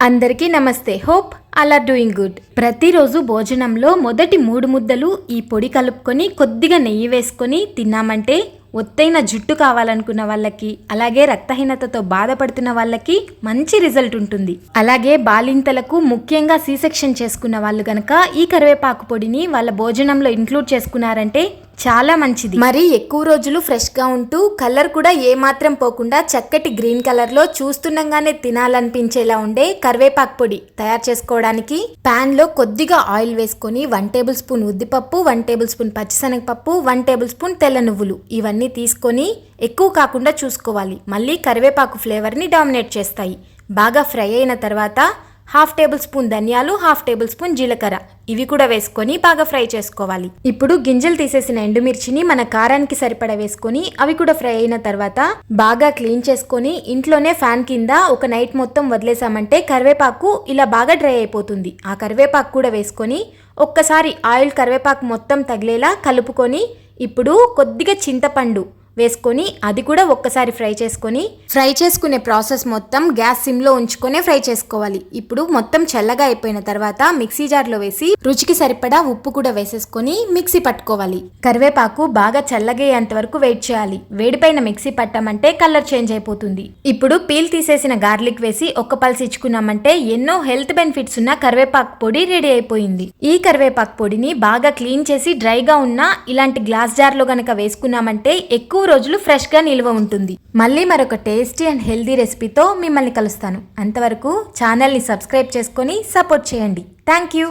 అందరికీ నమస్తే. హోప్ అలా డూయింగ్ గుడ్. ప్రతిరోజు భోజనంలో మొదటి మూడు ముద్దలు ఈ పొడి కలుపుకొని కొద్దిగా నెయ్యి వేసుకొని తిన్నామంటే ఒత్తైన జుట్టు కావాలనుకున్న వాళ్ళకి అలాగే రక్తహీనతతో బాధపడుతున్న వాళ్ళకి మంచి రిజల్ట్ ఉంటుంది. అలాగే బాలింతలకు ముఖ్యంగా సీ సెక్షన్ చేసుకున్న వాళ్ళు గనక ఈ కరివేపాకు పొడిని వాళ్ళ భోజనంలో ఇంక్లూడ్ చేసుకున్నారంటే చాలా మంచిది. మరి ఎక్కువ రోజులు ఫ్రెష్గా ఉంటూ కలర్ కూడా ఏమాత్రం పోకుండా చక్కటి గ్రీన్ కలర్లో చూస్తుండగానే తినాలనిపించేలా ఉండే కరివేపాకు పొడి తయారు చేసుకోవడానికి. పాన్లో కొద్దిగా ఆయిల్ వేసుకొని వన్ టేబుల్ స్పూన్ ఉద్దిపప్పు వన్ టేబుల్ స్పూన్ పచ్చిశనగపప్పు వన్ టేబుల్ స్పూన్ తెల్ల నువ్వులు ఇవన్నీ తీసుకొని ఎక్కువ కాకుండా చూసుకోవాలి. మళ్ళీ కరివేపాకు ఫ్లేవర్ని డామినేట్ చేస్తాయి. బాగా ఫ్రై అయిన తర్వాత హాఫ్ టేబుల్ స్పూన్ ధనియాలు హాఫ్ టేబుల్ స్పూన్ జీలకర్ర. ఇవి కూడా వేసుకొని బాగా ఫ్రై చేసుకోవాలి. ఇప్పుడు గింజలు తీసేసిన ఎండుమిర్చిని మన కారానికి సరిపడా వేసుకొని అవి కూడా ఫ్రై అయిన తర్వాత బాగా క్లీన్ చేసుకొని ఇంట్లోనే ఫ్యాన్ కింద ఒక నైట్ మొత్తం వదిలేసామంటే కరివేపాకు ఇలా బాగా డ్రై అయిపోతుంది. ఆ కరివేపాకు కూడా వేసుకొని ఒక్కసారి ఆయిల్ కరివేపాకు మొత్తం తగిలేలా కలుపుకొని ఇప్పుడు కొద్దిగా చింతపండు వేసుకొని అది కూడా ఒక్కసారి ఫ్రై చేసుకొని ఫ్రై చేసుకునే ప్రాసెస్ మొత్తం గ్యాస్ సిమ్లో ఉంచుకొనే ఫ్రై చేసుకోవాలి. ఇప్పుడు మొత్తం చల్లగా అయిపోయిన తర్వాత మిక్సీ జార్లో వేసి రుచికి సరిపడా ఉప్పు కూడా వేసేసుకొని మిక్సీ పట్టుకోవాలి. కరివేపాకు బాగా చల్లగయ్యేంత వరకు వెయిట్ చేయాలి. వేడిపైన మిక్సీ పట్టామంటే కలర్ చేంజ్ అయిపోతుంది. ఇప్పుడు పీల్ తీసేసిన గార్లిక్ వేసి ఒక్క పల్స్ ఇచ్చుకున్నామంటే ఎన్నో హెల్త్ బెనిఫిట్స్ ఉన్న కరివేపాకు పొడి రెడీ అయిపోయింది. ఈ కరివేపాకు పొడిని బాగా క్లీన్ చేసి డ్రైగా ఉన్న ఇలాంటి గ్లాస్ జార్లో గనక వేసుకున్నామంటే ఎక్కువ ఎక్కువ రోజులు ఫ్రెష్గా నిల్వ ఉంటుంది. మళ్ళీ మరొక టేస్టీ అండ్ హెల్దీ రెసిపీతో మిమ్మల్ని కలుస్తాను. అంతవరకు ఛానల్ని సబ్స్క్రైబ్ చేసుకొని సపోర్ట్ చేయండి. Thank you.